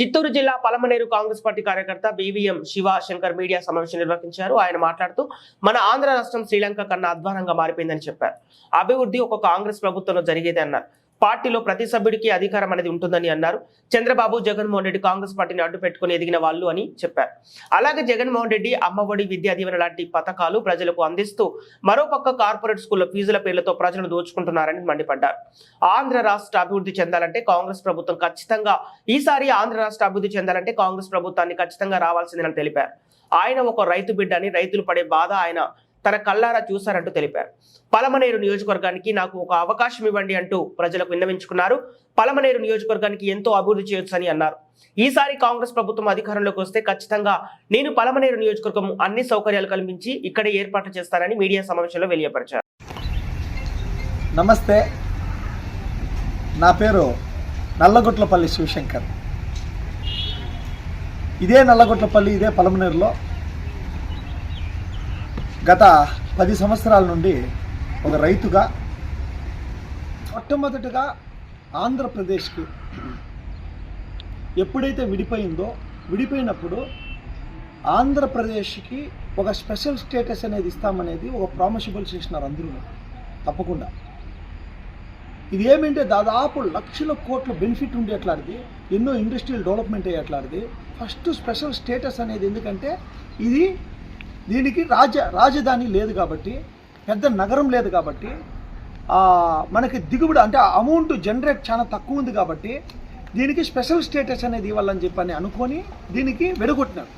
చిత్తూరు జిల్లా పలమనేరు కాంగ్రెస్ పార్టీ కార్యకర్త BVM Shiva Shankar media సమావేశం నిర్వహించారు. ఆయన మాట్లాడుతూ మన ఆంధ్ర రాష్ట్రం శ్రీలంక కన్నా అధ్వానంగా మారిపోయిందని చెప్పారు. అభివృద్ధి ఒక కాంగ్రెస్ ప్రభుత్వంలో జరిగేది అన్నారు. పార్టీలో ప్రతి సభ్యుడికి అధికారం అనేది ఉంటుందని అన్నారు. చంద్రబాబు జగన్మోహన్ రెడ్డి కాంగ్రెస్ పార్టీని అడ్డు పెట్టుకుని ఎదిగిన వాళ్ళు అని చెప్పారు. అలాగే జగన్మోహన్ రెడ్డి అమ్మఒడి విద్యా దీవెన లాంటి పథకాలు ప్రజలకు అందిస్తూ మరోపక్క కార్పొరేట్ స్కూళ్ళ ఫీజుల పేర్లతో ప్రజలను దోచుకుంటున్నారని మండిపడ్డారు. ఆంధ్ర రాష్ట్ర అభివృద్ధి చెందాలంటే కాంగ్రెస్ ప్రభుత్వం ఖచ్చితంగా ఈసారి ఆంధ్ర రాష్ట్ర అభివృద్ధి చెందాలంటే కాంగ్రెస్ ప్రభుత్వాన్ని ఖచ్చితంగా రావాల్సిందని తెలిపారు. ఆయన ఒక రైతు బిడ్డ అని రైతులు పడే బాధ ఆయన తన కళ్ళారా చూశారంటూ తెలిపారు. పలమనేరు నియోజకవర్గానికి నాకు ఒక అవకాశం ఇవ్వండి అంటూ ప్రజలకు విన్నవించుకున్నారు. పలమనేరు నియోజకవర్గానికి ఎంతో అభివృద్ధి చేయొచ్చని అన్నారు. ఈసారి కాంగ్రెస్ ప్రభుత్వం అధికారంలోకి వస్తే ఖచ్చితంగా నేను పలమనేరు నియోజకవర్గం అన్ని సౌకర్యాలు కల్పించి ఇక్కడే ఏర్పాట్లు చేస్తానని మీడియా సమావేశంలో వెలియపరిచారు నమస్తే. నా పేరు నల్లగొట్లపల్లి శివశంకర్. ఇదే నల్లగొట్లపల్లి ఇదే పలమనేరులో గత పది సంవత్సరాల నుండి ఒక రైతుగా మొట్టమొదటిగా ఆంధ్రప్రదేశ్కి ఎప్పుడైతే విడిపోయిందో విడిపోయినప్పుడు ఆంధ్రప్రదేశ్కి ఒక స్పెషల్ స్టేటస్ అనేది ఇస్తామనేది ఒక ప్రామిసబుల్ చేసినారు అందరూ. తప్పకుండా. ఇది ఏమంటే దాదాపు లక్షల కోట్ల బెనిఫిట్ ఉండేట్లాడిది ఎన్నో ఇండస్ట్రియల్ డెవలప్మెంట్ అయ్యేట్లాంటిది ఫస్ట్ స్పెషల్ స్టేటస్ అనేది ఎందుకంటే ఇది దీనికి రాజ రాజధాని లేదు కాబట్టి పెద్ద నగరం లేదు కాబట్టి మనకి దిగుబడి అంటే అమౌంట్ జనరేట్ చాలా తక్కువ ఉంది కాబట్టి దీనికి స్పెషల్ స్టేటస్ అనేది ఇవ్వాలని చెప్పని అనుకొని దీనికి వెడగొట్టినారు.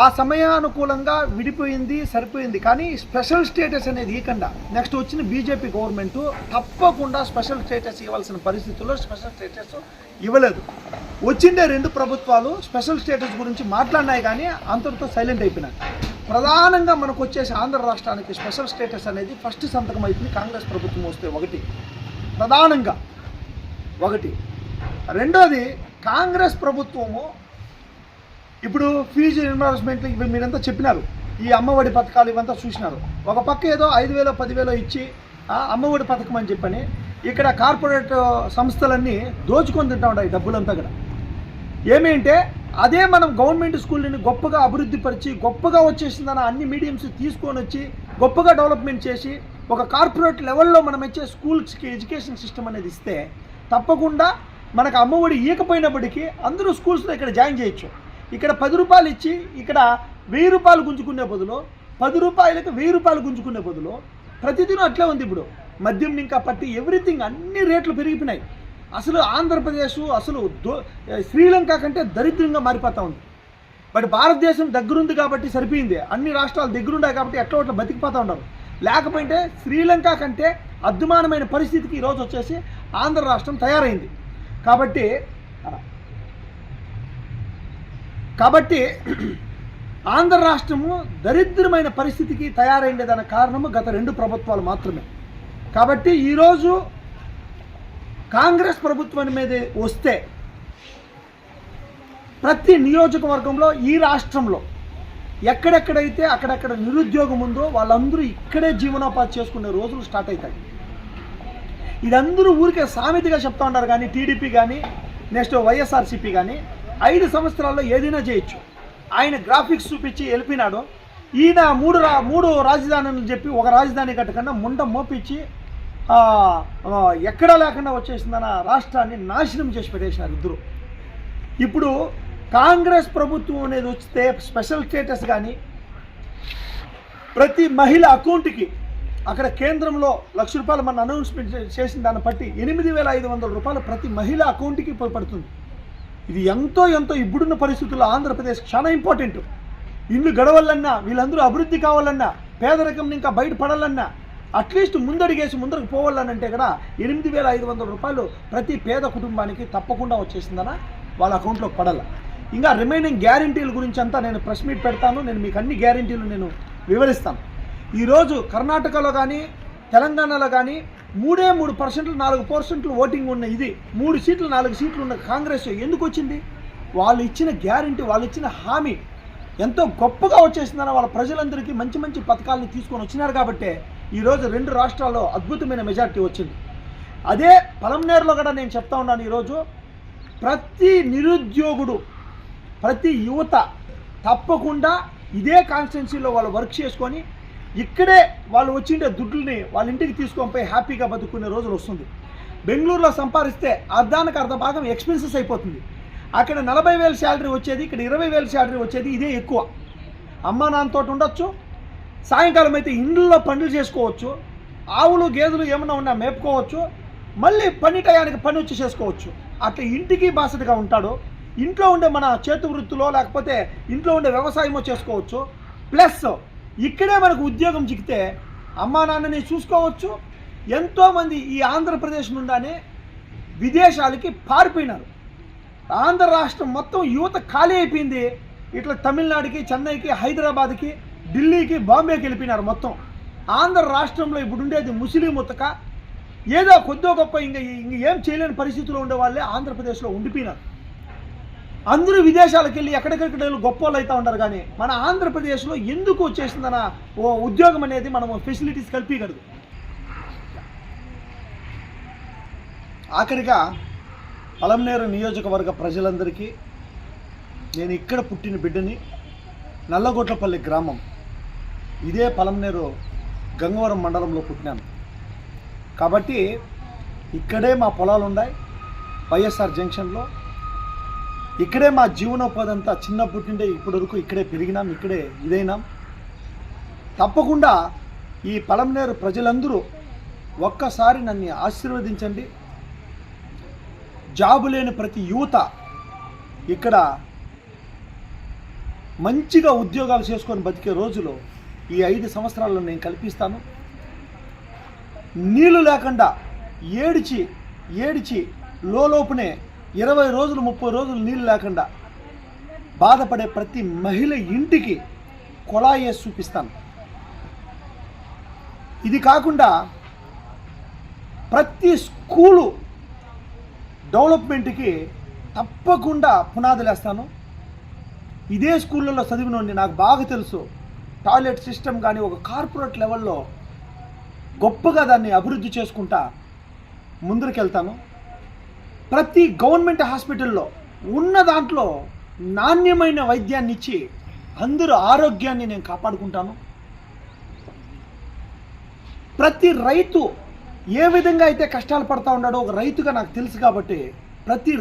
ఆ సమయానుకూలంగా విడిపోయింది సరిపోయింది. కానీ స్పెషల్ స్టేటస్ అనేది ఇవ్వకుండా నెక్స్ట్ వచ్చిన బీజేపీ గవర్నమెంట్ తప్పకుండా స్పెషల్ స్టేటస్ ఇవ్వాల్సిన పరిస్థితుల్లో స్పెషల్ స్టేటస్ ఇవ్వలేదు. వచ్చిండే రెండు ప్రభుత్వాలు స్పెషల్ స్టేటస్ గురించి మాట్లాడినాయి కానీ అంతటితో సైలెంట్ అయిపోయినాయి ప్రధానంగా మనకు వచ్చేసి ఆంధ్ర రాష్ట్రానికి స్పెషల్ స్టేటస్ అనేది ఫస్ట్ సంతకం అవుతుంది కాంగ్రెస్ ప్రభుత్వం వస్తే ఒకటి. ప్రధానంగా ఒకటి. రెండోది కాంగ్రెస్ ప్రభుత్వము ఇప్పుడు ఫీజు రిమర్స్మెంట్లు ఇవి మీరంతా చెప్పినారు. ఈ అమ్మఒడి పథకాలు ఇవంతా చూసినారు. ఒక పక్క ఏదో ఐదు వేలో పదివేలో ఇచ్చి ఆ, అమ్మఒడి పథకం అని చెప్పని ఇక్కడ కార్పొరేట్ సంస్థలన్నీ దోచుకొని తింటా ఉంటాయి డబ్బులంతా కూడా. ఏమేంటే అదే మనం గవర్నమెంట్ స్కూల్ని గొప్పగా అభివృద్ధి పరిచి గొప్పగా వచ్చేసిందని అన్ని మీడియంస్ తీసుకొని వచ్చి గొప్పగా డెవలప్మెంట్ చేసి ఒక కార్పొరేట్ లెవెల్లో మనం ఇచ్చే స్కూల్స్కి ఎడ్యుకేషన్ సిస్టమ్ అనేది ఇస్తే తప్పకుండా మనకు అమ్మఒడి ఇవ్వకపోయినప్పటికీ అందరూ స్కూల్స్లో ఇక్కడ జాయిన్ చేయొచ్చు. ఇక్కడ పది రూపాయలు ఇచ్చి ఇక్కడ వెయ్యి రూపాయలు గుంజుకునే బదులు పది రూపాయలకి వెయ్యి రూపాయలు గుంజుకునే బదులు ప్రతిదినం అట్లే ఉంది ఇప్పుడు. మద్యం ఇంకా పట్టి ఎవ్రీథింగ్ అన్ని రేట్లు పెరిగిపోయినాయి. అసలు ఆంధ్రప్రదేశ్ అసలు దో శ్రీలంక కంటే దరిద్రంగా మారిపోతా ఉంది. బట్ భారతదేశం దగ్గరుంది కాబట్టి సరిపోయింది. అన్ని రాష్ట్రాలు దగ్గరుండాయి కాబట్టి ఎట్లా ఒకటి బతికిపోతూ ఉన్నారు. లేకపోతే శ్రీలంక కంటే అద్దుమానమైన పరిస్థితికి ఈరోజు వచ్చేసి ఆంధ్ర రాష్ట్రం తయారైంది. కాబట్టి కాబట్టి ఆంధ్ర రాష్ట్రము దరిద్రమైన పరిస్థితికి తయారైండే దాని కారణము గత రెండు ప్రభుత్వాలు మాత్రమే. కాబట్టి ఈరోజు కాంగ్రెస్ ప్రభుత్వం మీద వస్తే ప్రతి నియోజకవర్గంలో ఈ రాష్ట్రంలో ఎక్కడెక్కడైతే అక్కడక్కడ నిరుద్యోగం ఉందో వాళ్ళందరూ ఇక్కడే జీవనోపాధి చేసుకునే రోజులు స్టార్ట్ అవుతాయి. ఇదందరూ ఊరికే సామెతగా చెప్తా ఉన్నారు కానీ టీడీపీ కానీ నెక్స్ట్ వైఎస్ఆర్సీపీ కానీ ఐదు సంవత్సరాల్లో ఏదైనా చేయొచ్చు. ఆయన గ్రాఫిక్స్ చూపించి వెళ్ళిపోయినాడు. ఈయన మూడు రా మూడు రాజధానులు చెప్పి ఒక రాజధాని కట్టకుండా ముండ మోపించి ఎక్కడా లేకుండా వచ్చేసిందన్న రాష్ట్రాన్ని నాశనం చేసి పెట్టేసినారు ఇద్దరు. ఇప్పుడు కాంగ్రెస్ ప్రభుత్వం అనేది వస్తే స్పెషల్ స్టేటస్ కానీ ప్రతి మహిళ అకౌంట్కి అక్కడ కేంద్రంలో లక్ష రూపాయలు మన అనౌన్స్మెంట్ చేసిన దాన్ని బట్టి ఎనిమిది వేల ఐదు వందల రూపాయలు ప్రతి మహిళ అకౌంట్కి పడుతుంది. ఇది ఎంతో ఎంతో ఇప్పుడున్న పరిస్థితుల్లో ఆంధ్రప్రదేశ్ చాలా ఇంపార్టెంట్. ఇల్లు గడవాలన్నా వీళ్ళందరూ అభివృద్ధి కావాలన్నా పేదరికం ఇంకా బయటపడాలన్నా అట్లీస్ట్ ముందడిగేసి ముందరకు పోవాలనంటే కూడా ఎనిమిది వేల ఐదు వందల రూపాయలు ప్రతి పేద కుటుంబానికి తప్పకుండా వచ్చేసిందన వాళ్ళ అకౌంట్లో పడాల. ఇంకా రిమైనింగ్ గ్యారంటీల గురించి అంతా నేను ప్రెస్ మీట్ పెడతాను. నేను మీకు అన్ని గ్యారంటీలు నేను వివరిస్తాను. ఈరోజు కర్ణాటకలో కానీ తెలంగాణలో కానీ మూడే మూడు పర్సెంట్లు నాలుగు పర్సెంట్లు ఓటింగ్ ఉన్న ఇది మూడు సీట్లు నాలుగు సీట్లు ఉన్న కాంగ్రెస్ ఎందుకు వచ్చింది? వాళ్ళు ఇచ్చిన గ్యారంటీ వాళ్ళు ఇచ్చిన హామీ ఎంతో గొప్పగా వచ్చేసిందని వాళ్ళ ప్రజలందరికీ మంచి మంచి పథకాలను తీసుకొని వచ్చినారు కాబట్టే ఈరోజు రెండు రాష్ట్రాల్లో అద్భుతమైన మెజార్టీ వచ్చింది. అదే పలంనేరులో కూడా నేను చెప్తా ఉన్నాను ఈరోజు ప్రతి నిరుద్యోగుడు ప్రతి యువత తప్పకుండా ఇదే కాన్స్టిట్యున్సీలో వాళ్ళు వర్క్ చేసుకొని ఇక్కడే వాళ్ళు వచ్చిండే దుడ్లని వాళ్ళ ఇంటికి తీసుకొని పోయి హ్యాపీగా బతుకునే రోజులు వస్తుంది. బెంగళూరులో సంపాదిస్తే అర్ధానికి అర్ధ భాగం ఎక్స్పెన్సెస్ అయిపోతుంది. అక్కడ నలభై వేల శాలరీ వచ్చేది ఇక్కడ ఇరవై వేలు శాలరీ వచ్చేది ఇదే ఎక్కువ. అమ్మా నాన్నతో ఉండొచ్చు. సాయంకాలం అయితే ఇండ్లలో పనులు చేసుకోవచ్చు. ఆవులు గేదెలు ఏమన్నా ఉన్నా మేపుకోవచ్చు. మళ్ళీ పని టయానికి పని వచ్చి చేసుకోవచ్చు. అట్లా ఇంటికి బాసటగా ఉంటాడు. ఇంట్లో ఉండే మన చేతి వృత్తిలో లేకపోతే ఇంట్లో ఉండే వ్యవసాయమో చేసుకోవచ్చు. ప్లస్ ఇక్కడే మనకు ఉద్యోగం చిక్కితే అమ్మా నాన్నని చూసుకోవచ్చు. ఎంతోమంది ఈ ఆంధ్రప్రదేశ్ నుండానే విదేశాలకి పారిపోయినారు. ఆంధ్ర రాష్ట్రం మొత్తం యువత ఖాళీ అయిపోయింది. ఇట్లా తమిళనాడుకి చెన్నైకి హైదరాబాద్కి ఢిల్లీకి బాంబేకి వెళ్ళిపోయినారు మొత్తం. ఆంధ్ర రాష్ట్రంలో ఇప్పుడు ఉండేది ముస్లిం ఉతక. ఏదో కొద్దో గొప్ప ఇంక ఇంక ఏం చేయలేని పరిస్థితిలో ఉండే వాళ్ళే ఆంధ్రప్రదేశ్లో ఉండిపోయినారు. అందరూ విదేశాలకు వెళ్ళి ఎక్కడెక్కడికి గొప్ప వాళ్ళు అవుతా ఉంటారు కానీ మన ఆంధ్రప్రదేశ్లో ఎందుకు వచ్చేసిందన్న ఓ ఉద్యోగం అనేది మనం ఫెసిలిటీస్ కల్పించగలదు ఆఖరిగా పలంనేరు నియోజకవర్గ ప్రజలందరికీ నేను ఇక్కడ పుట్టిన బిడ్డని నల్లగొట్లపల్లి గ్రామం ఇదే పలంనేరు గంగవరం మండలంలో పుట్టినాను. కాబట్టి ఇక్కడే మా పొలాలు ఉన్నాయి వైఎస్ఆర్ జంక్షన్లో. ఇక్కడే మా జీవనోపాధి అంతా చిన్నప్పటి నుండే ఇప్పటి వరకు ఇక్కడే పెరిగినాం ఇక్కడే ఇదైనాం. తప్పకుండా ఈ పలంనేరు ప్రజలందరూ ఒక్కసారి నన్ను ఆశీర్వదించండి. జాబు లేని ప్రతి యువత ఇక్కడ మంచిగా ఉద్యోగాలు చేసుకొని బతికే రోజులు ఈ ఐదు సంవత్సరాల్లో నేను కల్పిస్తాను. నీళ్ళు లేకుండా ఏడిచి ఏడిచి లోపనే ఇరవై రోజులు ముప్పై రోజులు నీళ్ళు లేకుండా బాధపడే ప్రతి మహిళ ఇంటికి కొళాయి చూపిస్తాను. ఇది కాకుండా ప్రతి స్కూలు డెవలప్మెంట్కి తప్పకుండా పునాదులు వేస్తాను. ఇదే స్కూళ్ళల్లో చదివినోడిని నాకు బాగా తెలుసు. టాయిలెట్ సిస్టమ్ కానీ ఒక కార్పొరేట్ లెవెల్లో గొప్పగా దాన్ని అభివృద్ధి చేసుకుంటా ముందరికెళ్తాను. ప్రతి గవర్నమెంట్ హాస్పిటల్లో ఉన్న దాంట్లో నాణ్యమైన వైద్యాన్ని ఇచ్చి అందరూ ఆరోగ్యాన్ని నేను కాపాడుకుంటాను. ప్రతి రైతు ఏ విధంగా అయితే కష్టాలు పడతా ఉన్నాడో ఒక రైతుగా నాకు తెలుసు కాబట్టి ప్రతి